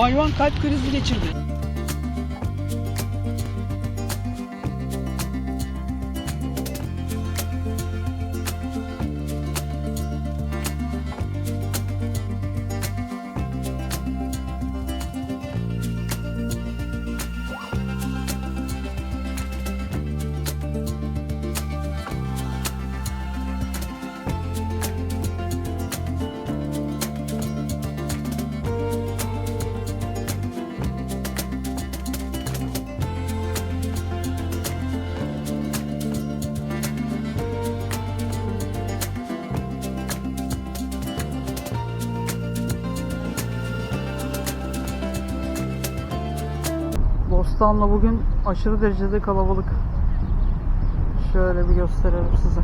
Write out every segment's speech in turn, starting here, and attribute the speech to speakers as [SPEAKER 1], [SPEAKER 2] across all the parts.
[SPEAKER 1] Hayvan kalp krizi geçirdi. Bostanlı bugün aşırı derecede kalabalık. Şöyle bir gösterelim size.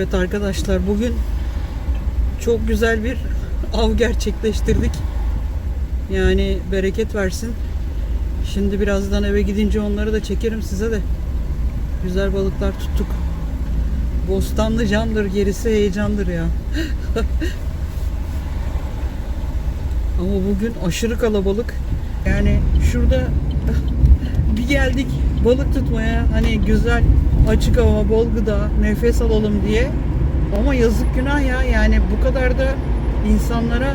[SPEAKER 1] Evet arkadaşlar bugün çok güzel bir av gerçekleştirdik. Yani bereket versin. Şimdi birazdan eve gidince onları da çekerim size de. Güzel balıklar tuttuk. Bostanlı candır, gerisi heyecandır ya. Ama bugün aşırı kalabalık. Yani şurada bir geldik balık tutmaya hani güzel açık hava bol gıda nefes alalım diye. Ama yazık günah ya. Yani bu kadar da insanlara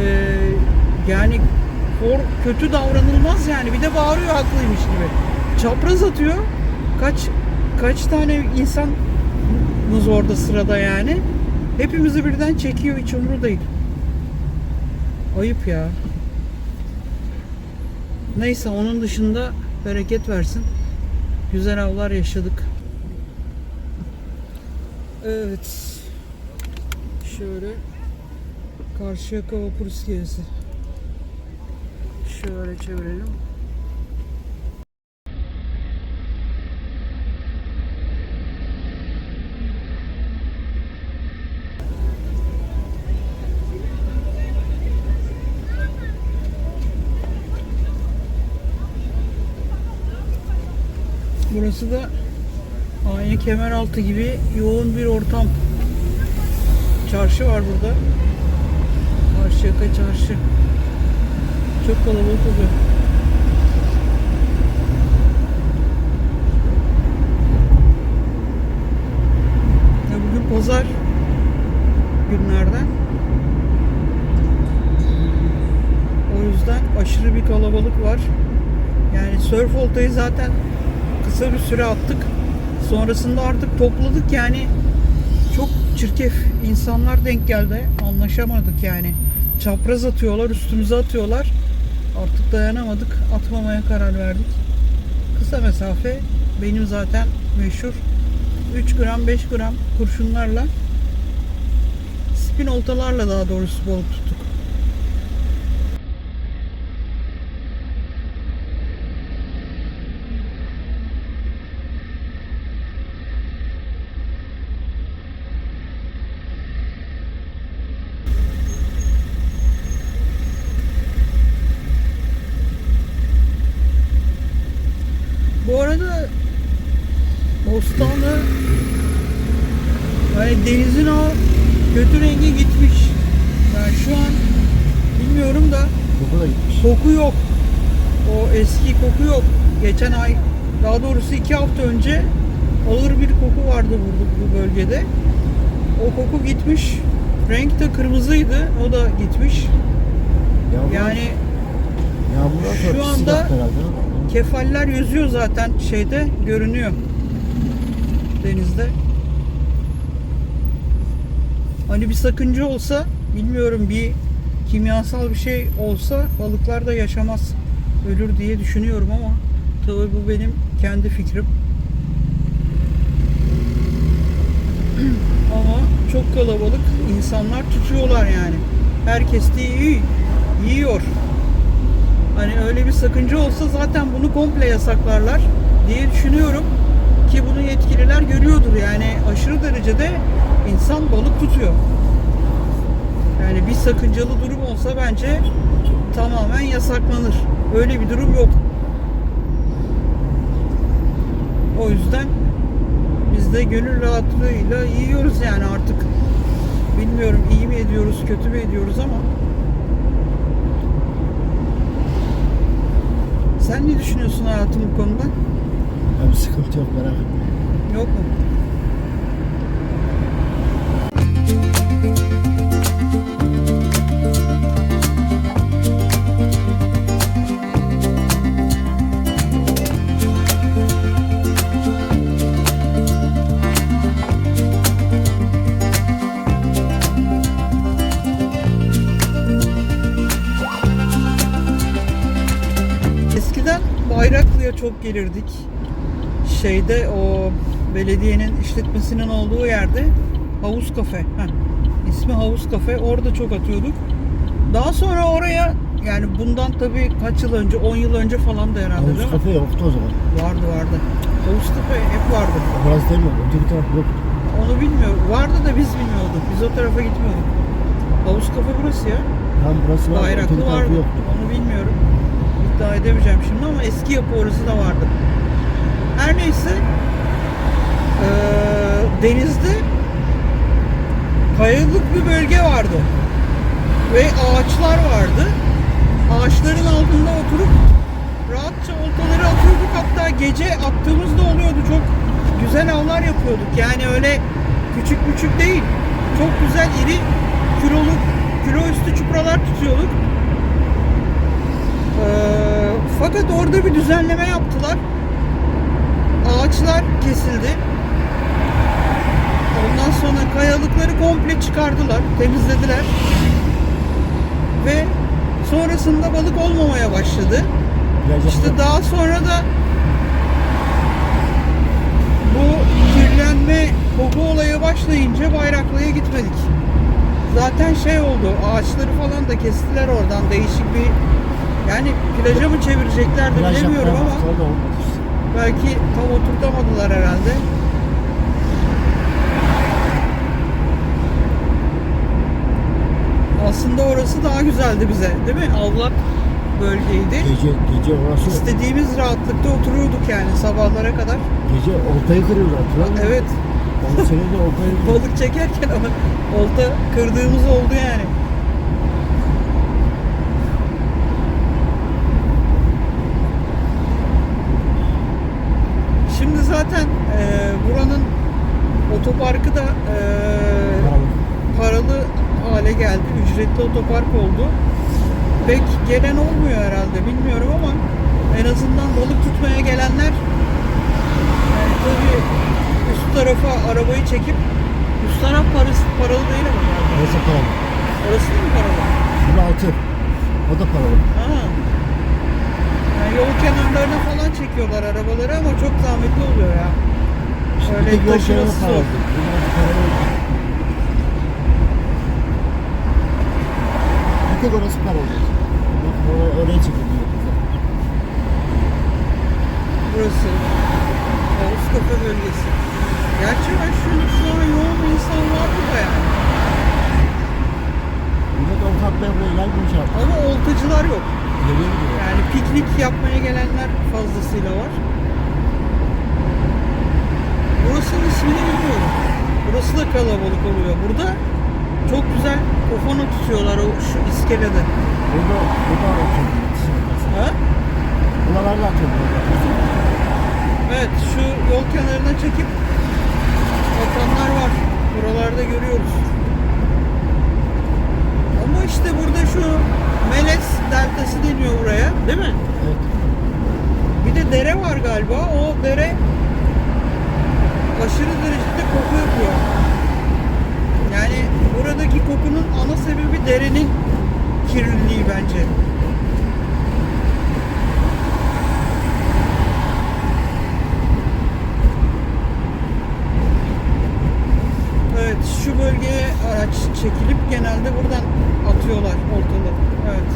[SPEAKER 1] e, yani hor, kötü davranılmaz yani. Bir de bağırıyor haklıymış gibi. Çapraz atıyor. Kaç kaç tane insanımız orada sırada yani? Hepimizi birden çekiyor hiç umru değil. Ayıp ya. Neyse onun dışında bereket versin. Güzel avlar yaşadık. Evet. Şöyle Karşıyaka vapur iskelesi. Şöyle çevirelim. Burası da aynı Kemeraltı gibi yoğun bir ortam. Çarşı var burada. Karşıyaka çarşı. Çok kalabalık oluyor. Ya bugün pazar günlerden. O yüzden aşırı bir kalabalık var. Yani surf oltayı zaten kısa bir süre attık. Sonrasında artık topladık yani çok çirkef insanlar denk geldi. Anlaşamadık yani. Çapraz atıyorlar, üstümüze atıyorlar. Artık dayanamadık. Atmamaya karar verdik. Kısa mesafe benim zaten meşhur 3 gram 5 gram kurşunlarla spin oltalarla daha doğrusu balık tuttuk. Bu arada Bostanlı hani denizin o kötü rengi gitmiş. Yani şu an bilmiyorum da
[SPEAKER 2] Koku da gitmiş.
[SPEAKER 1] koku yok. O eski koku yok. Geçen ay daha doğrusu iki hafta önce ağır bir koku vardı burada bu bölgede. O koku gitmiş. Renk de kırmızıydı. O da gitmiş.
[SPEAKER 2] Yağmur,
[SPEAKER 1] Yani
[SPEAKER 2] yağmurdan sonra
[SPEAKER 1] şu
[SPEAKER 2] pislik
[SPEAKER 1] anda-
[SPEAKER 2] herhalde.
[SPEAKER 1] Kefaller yüzüyor zaten şeyde görünüyor denizde. Hani bir sakınca olsa bilmiyorum bir kimyasal bir şey olsa balıklar da yaşamaz ölür diye düşünüyorum ama tabii bu benim kendi fikrim. ama çok kalabalık insanlar tutuyorlar yani. Herkes de yiyor. Hani öyle bir sakınca olsa zaten bunu komple yasaklarlar diye düşünüyorum ki bunu yetkililer görüyordur yani aşırı derecede insan balık tutuyor. Yani bir sakıncalı durum olsa bence tamamen yasaklanır. Öyle bir durum yok. O yüzden biz de gönül rahatlığıyla yiyoruz yani artık. Bilmiyorum iyi mi ediyoruz, kötü mü ediyoruz ama Sen ne düşünüyorsun hayatım bu konuda?
[SPEAKER 2] Ya bir sıkıntı yok merak etme.
[SPEAKER 1] Yok mu? Gelirdik. Şeyde o belediyenin işletmesinin olduğu yerde Havuz Kafe. Heh, ismi Havuz Kafe. Orada çok atıyorduk. Daha sonra oraya yani bundan tabii kaç yıl önce 10 yıl önce falan da herhalde
[SPEAKER 2] Havuz
[SPEAKER 1] değil mi?
[SPEAKER 2] kafe yoktu o zaman.
[SPEAKER 1] Vardı vardı. Havuz Kafe hep vardı.
[SPEAKER 2] Burası değil mi? Öteki taraf yok.
[SPEAKER 1] onu bilmiyorum. Vardı da biz bilmiyorduk. Biz o tarafa gitmiyorduk. Havuz kafe burası ya.
[SPEAKER 2] Tam burası var.
[SPEAKER 1] Bayraklı
[SPEAKER 2] öteki tarafı
[SPEAKER 1] vardı.
[SPEAKER 2] yoktu.
[SPEAKER 1] Onu bilmiyorum. İddia edemeyeceğim şimdi ama eski yapı orası da vardı. Her neyse eee, denizde kayalık bir bölge vardı. Ve ağaçlar vardı. Ağaçların altında oturup rahatça oltaları atıyorduk. Hatta gece attığımız da oluyordu. Çok güzel avlar yapıyorduk. Yani öyle küçük küçük değil. Çok güzel iri kiloluk, kilo üstü çupralar tutuyorduk. Fakat orada bir düzenleme yaptılar. Ağaçlar kesildi. Ondan sonra kayalıkları komple çıkardılar, temizlediler. Ve sonrasında balık olmamaya başladı.
[SPEAKER 2] Plaja
[SPEAKER 1] İşte daha sonra da bu kirlenme koku olayı başlayınca Bayraklı'ya gitmedik. Zaten şey oldu, ağaçları falan da kestiler oradan değişik bir yani plaja mı çevireceklerdi
[SPEAKER 2] plaj
[SPEAKER 1] bilemiyorum ama
[SPEAKER 2] baktılar da olmadı işte.
[SPEAKER 1] belki tam oturtamadılar herhalde. Aslında orası daha güzeldi bize, değil mi? Avlak bölgeydi.
[SPEAKER 2] Gece, gece orası,
[SPEAKER 1] İstediğimiz rahatlıkta oturuyorduk yani sabahlara kadar.
[SPEAKER 2] gece oltayı kırıyorlar. hatırlar mısın?
[SPEAKER 1] Evet,
[SPEAKER 2] Onun senin de oltayı
[SPEAKER 1] balık çekerken ama olta kırdığımız oldu yani. Şimdi zaten e, buranın otoparkı da e,
[SPEAKER 2] Paralı.
[SPEAKER 1] hale geldi. Ücretli otopark oldu. Pek gelen olmuyor herhalde bilmiyorum ama en azından balık tutmaya gelenler yani tabii üst tarafa arabayı çekip üst taraf parası paralı değil ama galiba.
[SPEAKER 2] Orası paralı.
[SPEAKER 1] Orası da mı paralı?
[SPEAKER 2] Burada altı. O da paralı.
[SPEAKER 1] Ha. Yani yol kenarlarına falan çekiyorlar arabaları ama çok zahmetli oluyor ya. Öyle
[SPEAKER 2] paralı değil. Bir tek orası. Bak oraya, çekiliyor.
[SPEAKER 1] Burası. Kafe bölgesi. Gerçi ben şu, an yoğun bir insan var burada yani.
[SPEAKER 2] Millet atmaya buraya gelmemiş artık.
[SPEAKER 1] Ama oltacılar yok. Yani piknik yapmaya gelenler fazlasıyla var. Burasının ismini bilmiyorum. Burası da kalabalık oluyor. Burada çok güzel kofana tutuyorlar o şu iskelede.
[SPEAKER 2] Burada, burada atıyor.
[SPEAKER 1] Ha?
[SPEAKER 2] Buralarda atıyor.
[SPEAKER 1] Evet şu yol kenarına çekip atanlar var. Buralarda görüyoruz. Ama işte burada şu Meles deltası deniyor buraya değil mi?
[SPEAKER 2] Evet.
[SPEAKER 1] Bir de dere var galiba. O dere aşırı derecede koku yapıyor. Yani buradaki kokunun ana sebebi derenin kirliliği bence. Evet, şu bölgeye araç çekilip genelde buradan atıyorlar oltaları. Evet.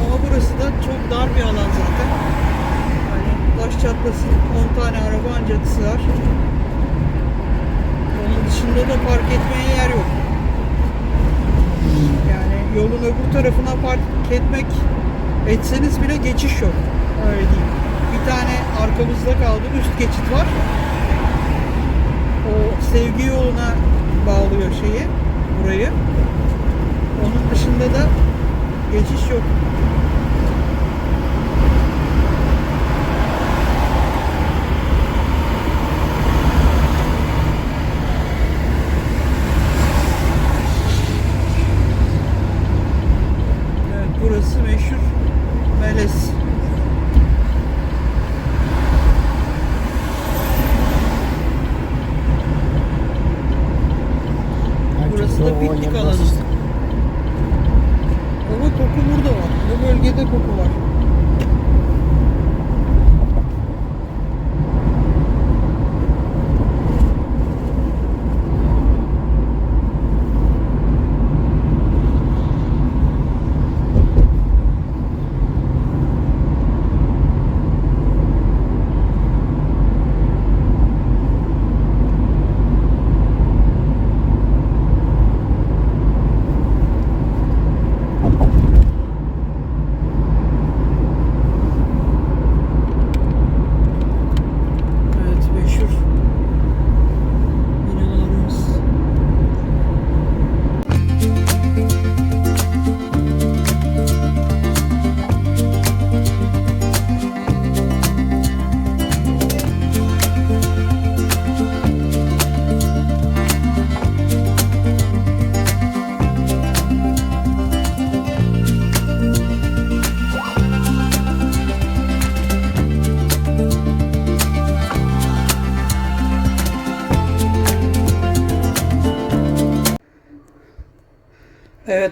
[SPEAKER 1] Ama burası da çok dar bir alan zaten. Hani taş çatlasın 10 tane araba ancak sığar. Dışında da park etmeye yer yok. Yani yolun öbür tarafına park etmek etseniz bile geçiş yok. Öyle diyeyim. Bir tane arkamızda kaldı. Üst geçit var. O sevgi yoluna bağlıyor şeyi, burayı. Onun dışında da geçiş yok.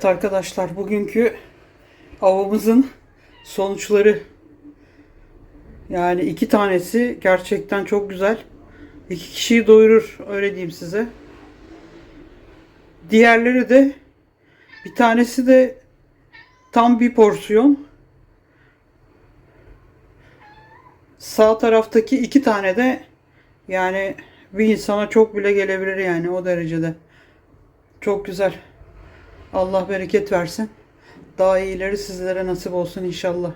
[SPEAKER 1] Evet arkadaşlar bugünkü avımızın sonuçları. Yani iki tanesi gerçekten çok güzel. İki kişiyi doyurur öyle diyeyim size. Diğerleri de bir tanesi de tam bir porsiyon. Sağ taraftaki iki tane de yani bir insana çok bile gelebilir yani o derecede. Çok güzel. Allah bereket versin. Daha iyileri sizlere nasip olsun inşallah.